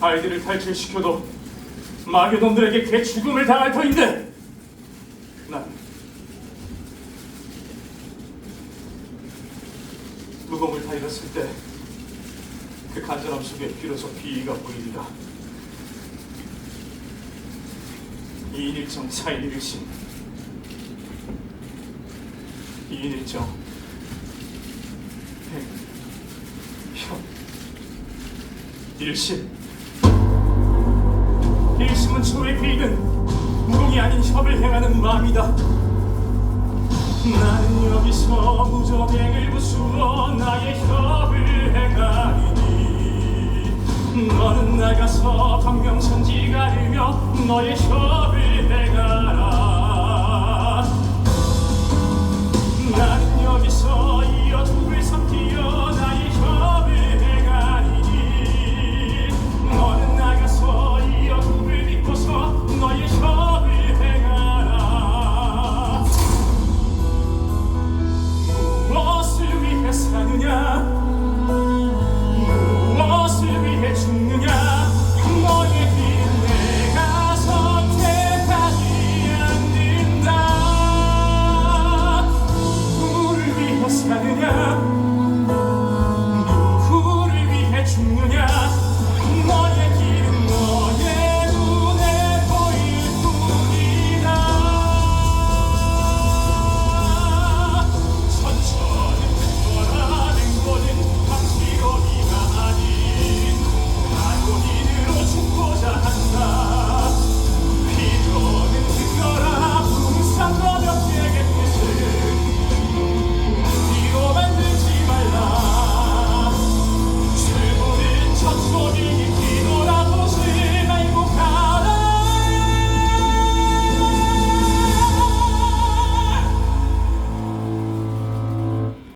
아이들을 탈출시켜도 마귀놈들에게 개 죽음을 당할 터인데! 난 무공을 다 잃었을 때 그 간절함 속에 비로소 비위가 보이리라 이인일정 사인일신 이인일정 현 일심 일심은 초의 비는 무공이 아닌 협을 행하는 마음이다. 나는 여기서 무저행을 부수어 나의 협을 행하리니. 너는 나가서 광명천지 가르며 너의 협을 행하라 사느냐